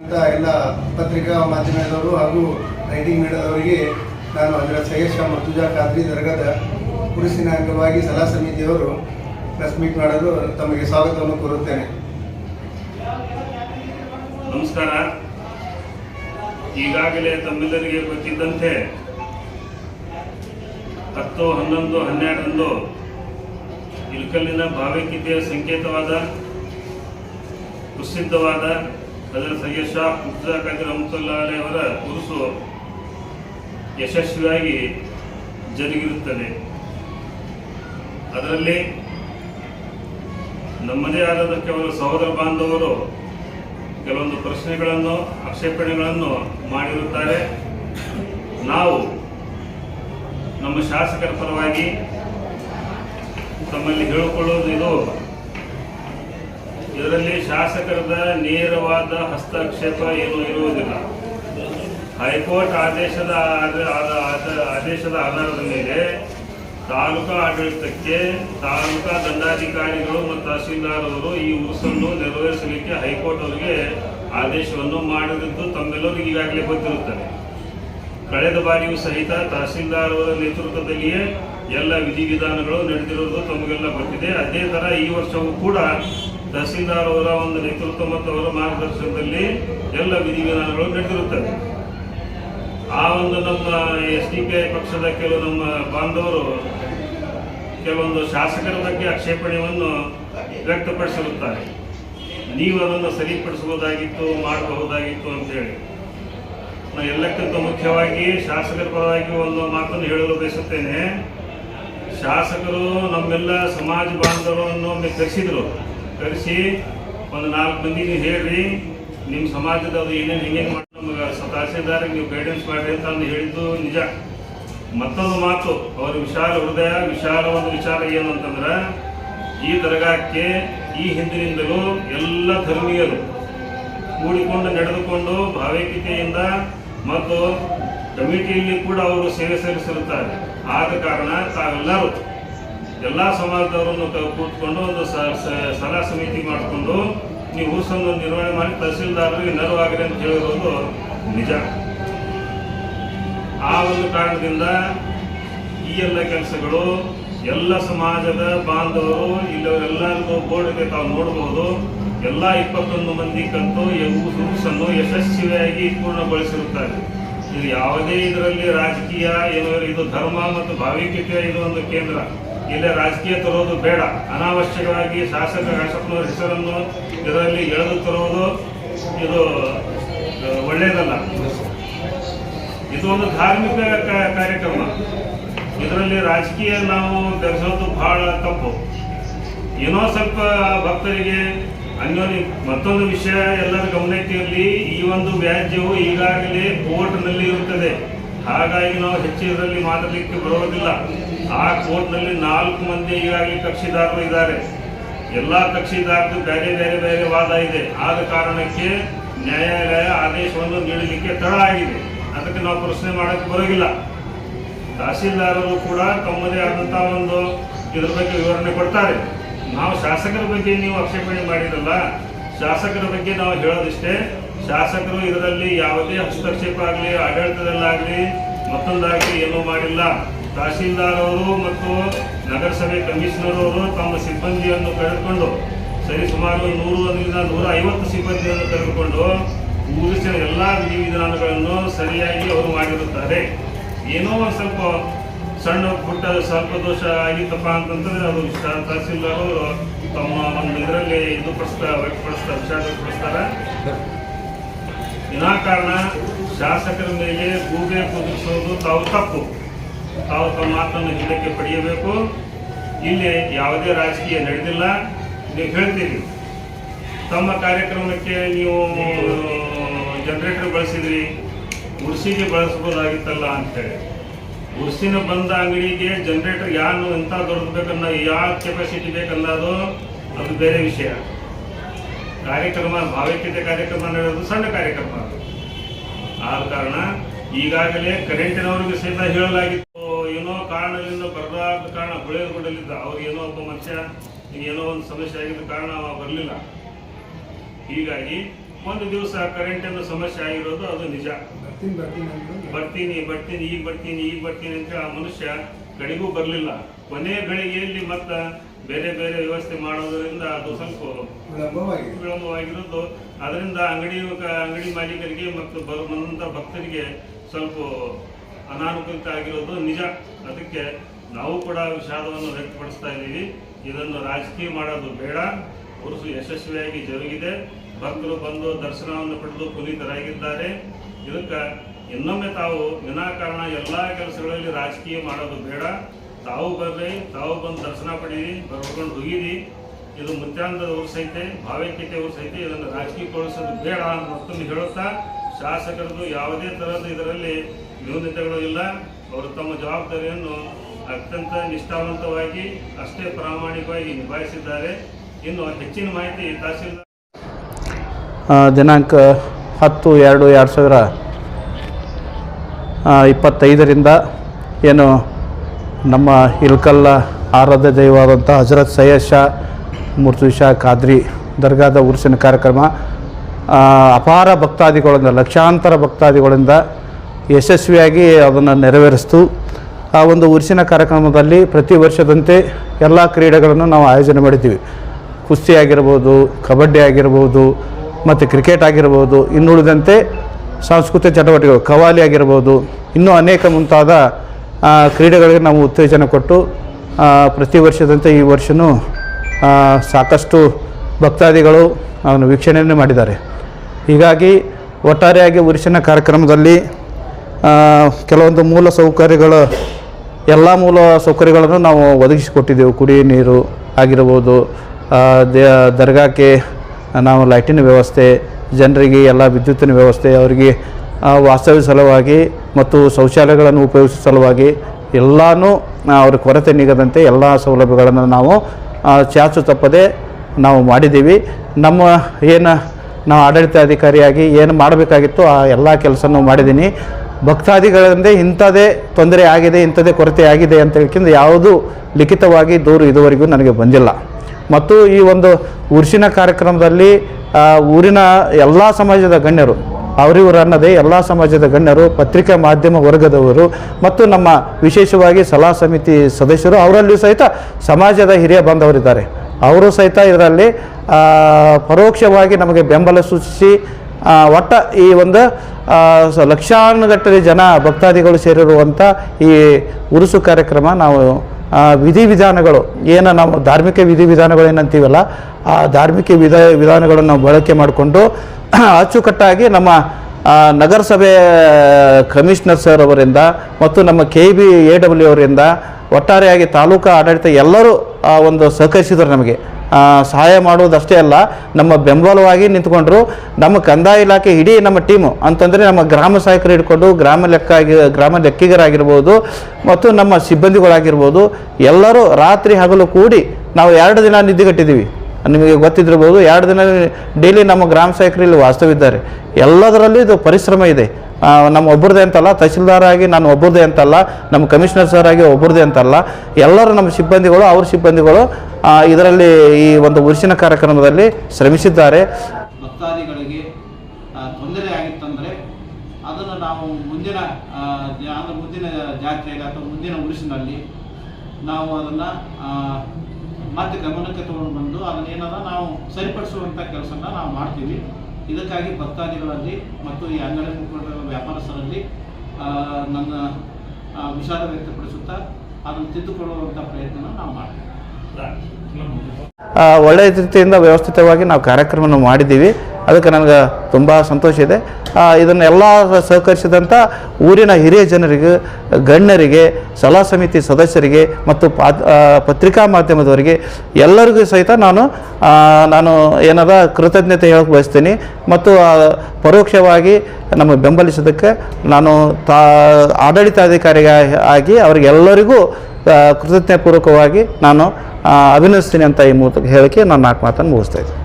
ಅಂತ ಎಲ್ಲ ಪತ್ರಿಕಾ ಮಾಧ್ಯಮದವರು ಹಾಗೂ ರೈಟಿಂಗ್ ಮೀಡಿಯಾದವರಿಗೆ ನಾನು ಅದರ ಸಹೇಶ ಮರ್ತುಜಾ ಖಾದ್ರಿ ದರ್ಗದ ಪುರುಷಿನ ಅಂಗವಾಗಿ ಸಲಹಾ ಸಮಿತಿಯವರು ಪ್ರೆಸ್ ಮೀಟ್ ಮಾಡಲು ತಮಗೆ ಸ್ವಾಗತವನ್ನು ಕೋರುತ್ತೇನೆ. ನಮಸ್ಕಾರ. ಈಗಾಗಲೇ ತಮ್ಮೆಲ್ಲರಿಗೆ ಗೊತ್ತಿದ್ದಂತೆ ಹತ್ತು, ಹನ್ನೊಂದು, ಹನ್ನೆರಡರಂದು ಇಲ್ಕಲ್ಲಿನ ಭಾವೈಕ್ಯತೆಯ ಸಂಕೇತವಾದ, ಪ್ರಸಿದ್ಧವಾದ ಅದರ ಸಯ್ಯದ್ ಶಾ ಮುಫ್ತಾ ಖಾದಿ ರಹಮತುಲ್ಲಾಹಿ ಅವರ ಕುರುಸು ಯಶಸ್ವಿಯಾಗಿ ಜರುಗಿರುತ್ತದೆ. ಅದರಲ್ಲಿ ನಮ್ಮದೇ ಆದ ಕೆಲವು ಸಹೋದರ ಬಾಂಧವರು ಕೆಲವೊಂದು ಪ್ರಶ್ನೆಗಳನ್ನು, ಆಕ್ಷೇಪಣೆಗಳನ್ನು ಮಾಡಿರುತ್ತಾರೆ. ನಾವು ನಮ್ಮ ಶಾಸಕರ ಪರವಾಗಿ ತಮ್ಮಲ್ಲಿ ಇದರಲ್ಲಿ ಶಾಸಕರದ ನೇರವಾದ ಹಸ್ತಕ್ಷೇಪ ಏನೂ ಇರುವುದಿಲ್ಲ. ಹೈಕೋರ್ಟ್ ಆದೇಶದ ಆದ- ಆದ- ಆದ- ಆದೇಶದ ಆಧಾರದ ಮೇಲೆ ತಾಲೂಕಾ ಆಡಳಿತಕ್ಕೆ ತಾಲೂಕಾ ದಂಡಾಧಿಕಾರಿಗಳು ಮತ್ತು ತಹಸೀಲ್ದಾರ್ ಅವರು ಈ ಉರುಸನ್ನು ನೆರವೇರಿಸಲಿಕ್ಕೆ ಹೈಕೋರ್ಟ್ ಅವರಿಗೆ ಆದೇಶವನ್ನು ಮಾಡಿದ್ದು ತಮ್ಮೆಲ್ಲರಿಗೂ ಈಗಾಗಲೇ ಗೊತ್ತಿರುತ್ತದೆ. ಕಳೆದ ಬಾರಿಯೂ ಸಹಿತ ತಹಸೀಲ್ದಾರ್ ನೇತೃತ್ವದಲ್ಲಿಯೇ ಎಲ್ಲ ವಿಧಿವಿಧಾನಗಳು ನಡೆದಿರುವುದು ತಮಗೆಲ್ಲ ಗೊತ್ತಿದೆ. ಅದೇ ಥರ ಈ ವರ್ಷವೂ ಕೂಡ ತಹಸೀಲ್ದಾರ್ ಅವರ ಒಂದು ನೇತೃತ್ವ ಮತ್ತು ಅವರ ಮಾರ್ಗದರ್ಶನದಲ್ಲಿ ಎಲ್ಲ ವಿಧಿವಿಧಾನಗಳು ನಡೆದಿರುತ್ತವೆ. ಆ ಒಂದು ನಮ್ಮ ಎಸ್ ಡಿ ಪಿ ಐ ಪಕ್ಷದ ಕೆಲವು ನಮ್ಮ ಬಾಂಧವರು, ಕೆಲವೊಂದು ಶಾಸಕರ ಬಗ್ಗೆ ಆಕ್ಷೇಪಣೆಯನ್ನು ವ್ಯಕ್ತಪಡಿಸಿರುತ್ತಾರೆ. ನೀವು ಅದನ್ನು ಸರಿಪಡಿಸಬಹುದಾಗಿತ್ತು, ಮಾಡಬಹುದಾಗಿತ್ತು ಅಂತೇಳಿ. ನಾನು ಎಲ್ಲಕ್ಕಿಂತ ಮುಖ್ಯವಾಗಿ ಶಾಸಕರ ಪರವಾಗಿ ಒಂದು ಮಾತನ್ನು ಹೇಳಲು ಬಯಸುತ್ತೇನೆ. ಶಾಸಕರು ನಮ್ಮೆಲ್ಲ ಸಮಾಜ ಬಾಂಧವರನ್ನು ಒಮ್ಮೆ ಕರೆಸಿ ಒಂದು ನಾಲ್ಕು ಮಂದಿ ನೀವು ಹೇಳ್ರಿ. ನಿಮ್ಮ ಸಮಾಜದ ಅದು ಏನೇನು ಹೆಂಗೇನು ಮಾಡಿ ನಮಗೆ ನೀವು ಗೈಡೆನ್ಸ್ ಮಾಡಿರಿ ಅಂತ ಅಂದು ಹೇಳಿದ್ದು ನಿಜ. ಮತ್ತೊಂದು ಮಾತು, ಅವರ ವಿಶಾಲ ಹೃದಯ, ವಿಶಾಲ ಒಂದು ವಿಚಾರ ಏನು ಅಂತಂದ್ರೆ, ಈ ದರ್ಗಾಕ್ಕೆ ಈ ಹಿಂದಿನಿಂದಲೂ ಎಲ್ಲ ಧರ್ಮೀಯರು ಕೂಡಿಕೊಂಡು ನಡೆದುಕೊಂಡು ಭಾವೈಕ್ಯತೆಯಿಂದ ಮತ್ತು ಕಮಿಟಿಯಲ್ಲಿ ಕೂಡ ಅವರು ಸೇವೆ ಸಲ್ಲಿಸಿರುತ್ತಾರೆ. ಆದ ಕಾರಣ ತಾವೆಲ್ಲರೂ ಎಲ್ಲ ಸಮಾಜದವರನ್ನು ಕೂತ್ಕೊಂಡು ಒಂದು ಸಲಹಾ ಸಮಿತಿ ಮಾಡಿಕೊಂಡು ನೀವು ಹೂಸನ್ನು ನಿರ್ವಹಣೆ ಮಾಡಿ ತಹಸೀಲ್ದಾರರಿಗೆ ನೆರವಾಗಿದೆ ಅಂತ ಹೇಳಿರೋದು ನಿಜ. ಆ ಒಂದು ಕಾರಣದಿಂದ ಈ ಎಲ್ಲ ಕೆಲಸಗಳು ಎಲ್ಲ ಸಮಾಜದ ಬಾಂಧವರು ಇಲ್ಲವರೆಲ್ಲರಿಗೂ ಬೋರ್ಡ್ಗೆ ತಾವು ನೋಡಬಹುದು ಎಲ್ಲ ಇಪ್ಪತ್ತೊಂದು ಮಂದಿ ಕಂತು ಉರುಸನ್ನು ಯಶಸ್ವಿಯಾಗಿ ಪೂರ್ಣಗೊಳಿಸಿರುತ್ತಾರೆ. ಇದು ಯಾವುದೇ ಇದರಲ್ಲಿ ರಾಜಕೀಯ, ಏನೋ ಇದು ಧರ್ಮ ಮತ್ತು ಭಾವೈಕ್ಯತೆಯ ಇದು ಒಂದು ಕೇಂದ್ರ. ಇಲ್ಲೇ ರಾಜಕೀಯ ತರೋದು ಬೇಡ. ಅನಾವಶ್ಯಕವಾಗಿ ಶಾಸಕ ಶಾಸಕನವರ ಹೆಸರನ್ನು ಇದರಲ್ಲಿ ಎಳೆದು ತರುವುದು ಇದು ಒಳ್ಳೆಯದಲ್ಲ ಇದು ಒಂದು ಧಾರ್ಮಿಕ ಕಾರ್ಯಕ್ರಮ. ಇದರಲ್ಲಿ ರಾಜಕೀಯ ನಾವು ಧರಿಸೋದು ಬಹಳ ತಪ್ಪು. ಏನೋ ಸ್ವಲ್ಪ ಭಕ್ತರಿಗೆ ಅನ್ಯೋನ್ಯ, ಮತ್ತೊಂದು ವಿಷಯ ಎಲ್ಲರ ಗಮನಕ್ಕೆ ಇರಲಿ ಈ ಒಂದು ವ್ಯಾಜ್ಯವು ಈಗಾಗಲೇ ಕೋರ್ಟ್ನಲ್ಲಿ ಇರುತ್ತದೆ. ಹಾಗಾಗಿ ನಾವು ಹೆಚ್ಚಿನದಲ್ಲಿ ಮಾತಾಡಲಿಕ್ಕೆ ಬರೋದಿಲ್ಲ ಆ ಕೋರ್ಟ್ನಲ್ಲಿ ನಾಲ್ಕು ಮಂದಿ ಈಗಾಗಲೇ ಕಕ್ಷಿದಾರರು ಇದ್ದಾರೆ. ಎಲ್ಲ ಕಕ್ಷಿದಾರರು ಬೇರೆ ಬೇರೆ ಬೇರೆ ವಾದ ಇದೆ. ಆದ ಕಾರಣಕ್ಕೆ ನ್ಯಾಯಾಲಯ ಆದೇಶವನ್ನು ನೀಡಲಿಕ್ಕೆ ತಡ ಆಗಿದೆ. ಅದಕ್ಕೆ ನಾವು ಪ್ರಶ್ನೆ ಮಾಡಕ್ಕೆ ಬರೋಗಿಲ್ಲ ತಹಸೀಲ್ದಾರರು ಕೂಡ ತಮ್ಮದೇ ಆದಂಥ ಒಂದು ಇದ್ರ ಬಗ್ಗೆ ವಿವರಣೆ ಕೊಡ್ತಾರೆ. ನಾವು ಶಾಸಕರ ಬಗ್ಗೆ ನೀವು ಆಕ್ಷೇಪಣೆ ಮಾಡಿರಲ್ಲ. ಶಾಸಕರ ಬಗ್ಗೆ ನಾವು ಹೇಳೋದಿಷ್ಟೇ ಶಾಸಕರು ಇದರಲ್ಲಿ ಯಾವುದೇ ಹಸ್ತಕ್ಷೇಪ ಆಗಲಿ ಆಡಳಿತದಲ್ಲಾಗಲಿ ಮತ್ತೊಂದಾಗಲಿ ಏನೂ ಮಾಡಿಲ್ಲ. ತಹಸೀಲ್ದಾರ್ ಅವರು ಮತ್ತು ನಗರಸಭೆ ಕಮಿಷನರ್ ಅವರು ತಮ್ಮ ಸಿಬ್ಬಂದಿಯನ್ನು ಕರೆದುಕೊಂಡು, ಸರಿ ಸುಮಾರು ನೂರು ಅದರಿಂದ ನೂರ ಐವತ್ತು ಸಿಬ್ಬಂದಿಯನ್ನು ಕರೆದುಕೊಂಡು ಊರಿಸಿದ ಎಲ್ಲ ವಿಧಿವಿಧಾನಗಳನ್ನು ಸರಿಯಾಗಿ ಅವರು ಮಾಡಿರುತ್ತಾರೆ. ಏನೋ ಒಂದು ಸ್ವಲ್ಪ ಸಣ್ಣ ಪುಟ್ಟ ಸ್ವಲ್ಪ ದೋಷ ಆಗಿತ್ತಪ್ಪ ಅಂತಂದ್ರೆ ಅವರು ತಹಸೀಲ್ದಾರ್ ಅವರು ತಮ್ಮ ಒಂದು ಇದರಲ್ಲಿ ಇದು ಪಡಿಸ್ತಾ ವ್ಯಕ್ತಪಡಿಸ್ತಾರೆ ವಿಚಾರ ವ್ಯಕ್ತಪಡಿಸ್ತಾರೆ ವಿನಾಕಾರಣ ಶಾಸಕರ ಮೇಲೆ ಗೂಬೆ ಕುದಿಸೋದು ತಾವು ತಪ್ಪು. ತಾವು ತಮ್ಮ ಮಾತನ್ನು ಹಿಂದಕ್ಕೆ ಪಡೆಯಬೇಕು. ಇಲ್ಲಿ ಯಾವುದೇ ರಾಜಕೀಯ ನಡೆದಿಲ್ಲ. ನೀವು ಹೇಳ್ತೀರಿ. ತಮ್ಮ ಕಾರ್ಯಕ್ರಮಕ್ಕೆ ನೀವು ಜನರೇಟರ್ ಬಳಸಿದ್ರಿ. ಉರ್ಸಿಗೆ ಬಳಸ್ಬೋದಾಗಿತ್ತಲ್ಲ ಅಂತೇಳಿ ಉರ್ಸಿನ ಬಂದ ಅಂಗಡಿಗೆ ಜನರೇಟರ್ ಯಾರು ಎಂಥ ದೊಡ್ಡದು ಯಾವ ಕೆಪಾಸಿಟಿ ಬೇಕನ್ನೋದು ಅದು ಬೇರೆ ವಿಷಯ. ಕಾರ್ಯಕ್ರಮ, ಭಾವೈಕ್ಯತೆ ಕಾರ್ಯಕ್ರಮ ನಡೆಯೋದು ಸಣ್ಣ ಕಾರ್ಯಕ್ರಮ. ಅದು ಆದ ಕಾರಣ ಈಗಾಗಲೇ ಕರೆಂಟಿನವ್ರಿಗೆ ಸಹಿತ ಹೇಳಲಾಗಿತ್ತು. ಏನೋ ಕಾರಣದಿಂದ ಬರಲಾದ ಕಾರಣ ಗುಡಲಿದ್ದ ಅವ್ರಿಗೆ ಏನೋ ಒಬ್ಬ ಮನುಷ್ಯ ಏನೋ ಒಂದು ಸಮಸ್ಯೆ ಆಗಿದ್ದ ಕಾರಣ ಅವ ಬರಲಿಲ್ಲ. ಹೀಗಾಗಿ ಒಂದು ದಿವಸ ಕರೆಂಟಿನ ಸಮಸ್ಯೆ ಆಗಿರೋದು ಅದು ನಿಜ. ಬರ್ತೀನಿ ಬರ್ತೀನಿ ಅಂದ್ರು. ಬರ್ತೀನಿ ಬರ್ತೀನಿ ಈಗ ಬರ್ತೀನಿ ಈಗ ಬರ್ತೀನಿ ಅಂತ ಆ ಮನುಷ್ಯ ಕಡೆಗೂ ಬರಲಿಲ್ಲ. ಕೊನೆ ಗಳಿಗೆಯಲ್ಲಿ ಮತ್ತ ಬೇರೆ ಬೇರೆ ವ್ಯವಸ್ಥೆ ಮಾಡೋದರಿಂದ ಅದು ಸ್ವಲ್ಪ ವಿಳಂಬವಾಗಿರುತ್ತೆ ವಿಳಂಬವಾಗಿರೋದು. ಅದರಿಂದ ಅಂಗಡಿ ಅಂಗಡಿ ಮಾಲೀಕರಿಗೆ ಮತ್ತು ಬಂದಂಥ ಭಕ್ತರಿಗೆ ಸ್ವಲ್ಪ ಅನಾನುಕೂಲತೆ ಆಗಿರೋದು ನಿಜ. ಅದಕ್ಕೆ ನಾವು ಕೂಡ ವಿಷಾದವನ್ನು ವ್ಯಕ್ತಪಡಿಸ್ತಾ ಇದ್ದೀವಿ. ಇದನ್ನು ರಾಜಕೀಯ ಮಾಡೋದು ಬೇಡ. ಉರುಸು ಯಶಸ್ವಿಯಾಗಿ ಜರುಗಿದೆ. ಭಕ್ತರು ಬಂದು ದರ್ಶನವನ್ನು ಪಡೆದು ಪುನೀತರಾಗಿದ್ದಾರೆ. ಇದಕ್ಕೆ ಇನ್ನೊಮ್ಮೆ ತಾವು ವಿನಾಕಾರಣ ಎಲ್ಲ ಕೆಲಸಗಳಲ್ಲಿ ರಾಜಕೀಯ ಮಾಡೋದು ಬೇಡ. ತಾವು ಬರ್ರಿ, ತಾವು ಬಂದು ದರ್ಶನ ಪಡೀರಿ, ಬರ್ಕೊಂಡು ಹೋಗಿರಿ. ಇದು ಮುತ್ಯಾನಂದವ್ರ ಸಹಿತ ಐತೆ ಭಾವೈಕ್ಯತೆ ಉರ್ಸ್ ಐತೆ ಇದನ್ನು ರಾಜಕೀಯಗೊಳಿಸೋದು ಬೇಡ ಅಂತ ಹೇಳುತ್ತಾ ಶಾಸಕರದು ಯಾವುದೇ ಥರದ ಇದರಲ್ಲಿ ನ್ಯೂನತೆಗಳು ಇಲ್ಲ. ಅವರು ತಮ್ಮ ಜವಾಬ್ದಾರಿಯನ್ನು ಅತ್ಯಂತ ನಿಷ್ಠಾವಂತವಾಗಿ, ಅಷ್ಟೇ ಪ್ರಾಮಾಣಿಕವಾಗಿ ನಿಭಾಯಿಸಿದ್ದಾರೆ. ಇನ್ನು ಹೆಚ್ಚಿನ ಮಾಹಿತಿ ತಹಸೀಲ್ದಾರ್ ದಿನಾಂಕ ಹತ್ತು ಎರಡು ಎರಡು ಸಾವಿರ ಇಪ್ಪತ್ತೈದರಿಂದ ಏನು ನಮ್ಮ ಇಲ್ಕಲ್ಲ ಆರಾಧ್ಯ ದೈವಾದಂಥ ಹಜರತ್ ಸೈಯದ್ ಶಾ ಮುರ್ತು ಶಾ ಖಾದ್ರಿ ದರ್ಗಾದ ಉರ್ಸಿನ ಕಾರ್ಯಕ್ರಮ. ಅಪಾರ ಭಕ್ತಾದಿಗಳಿಂದ, ಲಕ್ಷಾಂತರ ಭಕ್ತಾದಿಗಳಿಂದ ಯಶಸ್ವಿಯಾಗಿ ಅದನ್ನು ನೆರವೇರಿಸ್ತು. ಆ ಒಂದು ಉರ್ಸಿನ ಕಾರ್ಯಕ್ರಮದಲ್ಲಿ ಪ್ರತಿ ವರ್ಷದಂತೆ ಎಲ್ಲ ಕ್ರೀಡೆಗಳನ್ನು ನಾವು ಆಯೋಜನೆ ಮಾಡಿದ್ದೀವಿ. ಕುಸ್ತಿ ಆಗಿರ್ಬೋದು, ಕಬಡ್ಡಿ ಆಗಿರ್ಬೋದು, ಮತ್ತು ಕ್ರಿಕೆಟ್ ಆಗಿರ್ಬೋದು, ಇನ್ನುಳಿದಂತೆ ಸಾಂಸ್ಕೃತಿಕ ಚಟುವಟಿಕೆಗಳು ಕವಾಲಿ ಆಗಿರ್ಬೋದು, ಇನ್ನೂ ಅನೇಕ ಮುಂತಾದ ಕ್ರೀಡೆಗಳಿಗೆ ನಾವು ಉತ್ತೇಜನ ಕೊಟ್ಟು ಪ್ರತಿ ವರ್ಷದಂತೆ ಈ ವರ್ಷವೂ ಸಾಕಷ್ಟು ಭಕ್ತಾದಿಗಳು ಅವನು ವೀಕ್ಷಣೆಯನ್ನು ಮಾಡಿದ್ದಾರೆ. ಹೀಗಾಗಿ ಒಟ್ಟಾರೆಯಾಗಿ ವರ್ಷನ ಕಾರ್ಯಕ್ರಮದಲ್ಲಿ ಕೆಲವೊಂದು ಮೂಲ ಸೌಕರ್ಯಗಳು, ಎಲ್ಲ ಮೂಲ ಸೌಕರ್ಯಗಳನ್ನು ನಾವು ಒದಗಿಸಿಕೊಟ್ಟಿದ್ದೆವು. ಕುಡಿಯ ನೀರು ಆಗಿರ್ಬೋದು ದರ್ಗಾಕ್ಕೆ ನಾವು ಲೈಟಿನ ವ್ಯವಸ್ಥೆ, ಜನರಿಗೆ ಎಲ್ಲ ವಿದ್ಯುತ್ತಿನ ವ್ಯವಸ್ಥೆ, ಅವರಿಗೆ ವಾಸ್ತವ್ಯ ಸಲುವಾಗಿ ಮತ್ತು ಶೌಚಾಲಯಗಳನ್ನು ಉಪಯೋಗಿಸುವ ಸಲುವಾಗಿ ಎಲ್ಲನೂ ಅವ್ರ ಕೊರತೆ ನೀಗದಂತೆ ಎಲ್ಲ ಸೌಲಭ್ಯಗಳನ್ನು ನಾವು ಚಾಚು ತಪ್ಪದೆ ನಾವು ಮಾಡಿದ್ದೀವಿ. ನಮ್ಮ ಏನು, ನಾವು ಆಡಳಿತಾಧಿಕಾರಿಯಾಗಿ ಏನು ಮಾಡಬೇಕಾಗಿತ್ತು ಆ ಎಲ್ಲ ಕೆಲಸನೂ ಮಾಡಿದ್ದೀನಿ. ಭಕ್ತಾದಿಗಳಂದೇ ಇಂಥದೇ ತೊಂದರೆ ಆಗಿದೆ ಇಂಥದೇ ಕೊರತೆ ಆಗಿದೆ ಅಂತ ಹೇಳ್ಕೊಂಡು ಯಾವುದೂ ಲಿಖಿತವಾಗಿ ದೂರು ಇದುವರೆಗೂ ನನಗೆ ಬಂದಿಲ್ಲ. ಮತ್ತು ಈ ಒಂದು ಉರ್ಸಿನ ಕಾರ್ಯಕ್ರಮದಲ್ಲಿ ಊರಿನ ಎಲ್ಲ ಸಮಾಜದ ಗಣ್ಯರು ಅವರಿವರು ಅನ್ನದೇ ಎಲ್ಲ ಸಮಾಜದ ಗಣ್ಯರು, ಪತ್ರಿಕಾ ಮಾಧ್ಯಮ ವರ್ಗದವರು ಮತ್ತು ನಮ್ಮ ವಿಶೇಷವಾಗಿ ಸಲಹಾ ಸಮಿತಿ ಸದಸ್ಯರು ಅವರಲ್ಲಿಯೂ ಸಹಿತ ಸಮಾಜದ ಹಿರಿಯ ಬಾಂಧವರಿದ್ದಾರೆ. ಅವರು ಸಹಿತ ಇದರಲ್ಲಿ ಪರೋಕ್ಷವಾಗಿ ನಮಗೆ ಬೆಂಬಲ ಸೂಚಿಸಿ ಒಟ್ಟ ಈ ಒಂದು ಲಕ್ಷಾನುಗಟ್ಟಲೆ ಜನ ಭಕ್ತಾದಿಗಳು ಸೇರಿರುವಂಥ ಈ ಉರುಸು ಕಾರ್ಯಕ್ರಮ ನಾವು ವಿಧಿವಿಧಾನಗಳು, ಏನು ನಾವು ಧಾರ್ಮಿಕ ವಿಧಿವಿಧಾನಗಳು ಏನಂತೀವಲ್ಲ ಆ ಧಾರ್ಮಿಕ ವಿಧ, ವಿಧಾನಗಳನ್ನು ನಾವು ಬಳಕೆ ಮಾಡಿಕೊಂಡು ಅಚ್ಚುಕಟ್ಟಾಗಿ ನಮ್ಮ ನಗರಸಭೆ ಕಮಿಷನರ್ ಸರ್ ಅವರಿಂದ ಮತ್ತು ನಮ್ಮ ಕೆ ಬಿ ಎ ಡಬ್ಲ್ಯೂ ಅವರಿಂದ ಒಟ್ಟಾರೆಯಾಗಿ ತಾಲೂಕು ಆಡಳಿತ ಎಲ್ಲರೂ ಒಂದು ಸಹಕರಿಸಿದರು ನಮಗೆ. ಸಹಾಯ ಮಾಡುವುದಷ್ಟೇ ಅಲ್ಲ, ನಮ್ಮ ಬೆಂಬಲವಾಗಿ ನಿಂತ್ಕೊಂಡ್ರು. ನಮ್ಮ ಕಂದಾಯ ಇಲಾಖೆ ಇಡೀ ನಮ್ಮ ಟೀಮು ಅಂತಂದರೆ ನಮ್ಮ ಗ್ರಾಮ ಸಹಾಯಕರು ಹಿಡ್ಕೊಂಡು ಗ್ರಾಮ ಲೆಕ್ಕ ಗ್ರಾಮ ಲೆಕ್ಕಿಗರಾಗಿರ್ಬೋದು ಮತ್ತು ನಮ್ಮ ಸಿಬ್ಬಂದಿಗಳಾಗಿರ್ಬೋದು ಎಲ್ಲರೂ ರಾತ್ರಿ ಹಗಲು ಕೂಡಿ ನಾವು ಎರಡು ದಿನ ನಿದ್ದೆಗಟ್ಟಿದ್ದೀವಿ. ನಿಮಗೆ ಗೊತ್ತಿದ್ದಿರ್ಬೋದು ಎರಡು ದಿನ ಡೈಲಿ ನಮ್ಮ ಗ್ರಾಮ ಸೇವಕರಲ್ಲಿ ವಾಸ್ತವಿದ್ದಾರೆ ಎಲ್ಲದರಲ್ಲೂ ಇದು ಪರಿಶ್ರಮ ಇದೆ. ನಮ್ಮ ಒಬ್ಬರದೇ ಅಂತಲ್ಲ ತಹಸೀಲ್ದಾರ್ ಆಗಿ ನಾನು ಒಬ್ಬರದೇ ಅಂತಲ್ಲ, ನಮ್ಮ ಕಮಿಷನರ್ ಸರ್ ಆಗಿ ಒಬ್ಬರದೇ ಅಂತಲ್ಲ, ಎಲ್ಲರೂ ನಮ್ಮ ಸಿಬ್ಬಂದಿಗಳು, ಅವ್ರ ಸಿಬ್ಬಂದಿಗಳು ಇದರಲ್ಲಿ ಈ ಒಂದು ಉರ್ಸಿನ ಕಾರ್ಯಕ್ರಮದಲ್ಲಿ ಶ್ರಮಿಸಿದ್ದಾರೆ. ಭಕ್ತಾದಿಗಳಿಗೆ ತೊಂದರೆ ಆಗಿತ್ತಂದರೆ ಅದನ್ನು ನಾವು ಮುಂದಿನ ಮುಂದಿನ ಜಾತ್ರೆಯಲ್ಲಿ ಅಥವಾ ಮುಂದಿನ ಉರುಸಿನಲ್ಲಿ ನಾವು ಅದನ್ನು ಮತ್ತೆ ಗಮನಕ್ಕೆ ತಗೊಂಡು ಬಂದು ಅದನ್ನೇನಾರ ನಾವು ಸರಿಪಡಿಸುವಂಥ ಕೆಲಸನ ನಾವು ಮಾಡ್ತೀವಿ. ಇದಕ್ಕಾಗಿ ಭಕ್ತಾದಿಗಳಲ್ಲಿ ಮತ್ತು ಈ ಅಂಗಡಿ ಮುಖಂಡರ ವ್ಯಾಪಾರಸ್ಥರಲ್ಲಿ ನನ್ನ ವಿಷಾದ ವ್ಯಕ್ತಪಡಿಸುತ್ತಾ ಅದನ್ನು ತಿದ್ದುಕೊಳ್ಳುವಂಥ ಪ್ರಯತ್ನ ನಾವು ಮಾಡ್ತೀವಿ. ಆ, ಒಳ್ಳೆಯ ರೀತಿಯಿಂದ ವ್ಯವಸ್ಥಿತವಾಗಿ ನಾವು ಕಾರ್ಯಕ್ರಮವನ್ನು ಮಾಡಿದ್ದೀವಿ. ಅದಕ್ಕೆ ನನಗೆ ತುಂಬ ಸಂತೋಷ ಇದೆ. ಇದನ್ನೆಲ್ಲ ಸಹಕರಿಸಿದಂಥ ಊರಿನ ಹಿರಿಯ ಜನರಿಗೆ, ಗಣ್ಯರಿಗೆ, ಸಲಹಾ ಸಮಿತಿ ಸದಸ್ಯರಿಗೆ ಮತ್ತು ಪತ್ರಿಕಾ ಮಾಧ್ಯಮದವರಿಗೆ ಎಲ್ಲರಿಗೂ ಸಹಿತ ನಾನು ನಾನು ಏನದ ಕೃತಜ್ಞತೆ ಹೇಳಕ್ಕೆ ಬಯಸ್ತೀನಿ. ಮತ್ತು ಪರೋಕ್ಷವಾಗಿ ನಮ್ಮ ಬೆಂಬಲಿಸೋದಕ್ಕೆ ನಾನು ತಾ, ಆಡಳಿತಾಧಿಕಾರಿಗೆ ಆಗಿ ಅವರಿಗೆಲ್ಲರಿಗೂ ಕೃತಜ್ಞಪೂರ್ವಕವಾಗಿ ನಾನು ಅಭಿನಯಿಸ್ತೀನಿ ಅಂತ ಈ ಮೂಲಕ ಹೇಳಿಕೆ ನಾನು ನಾಲ್ಕು ಮಾತನ್ನು ಮುಗಿಸ್ತಾ ಇದ್ದೀನಿ.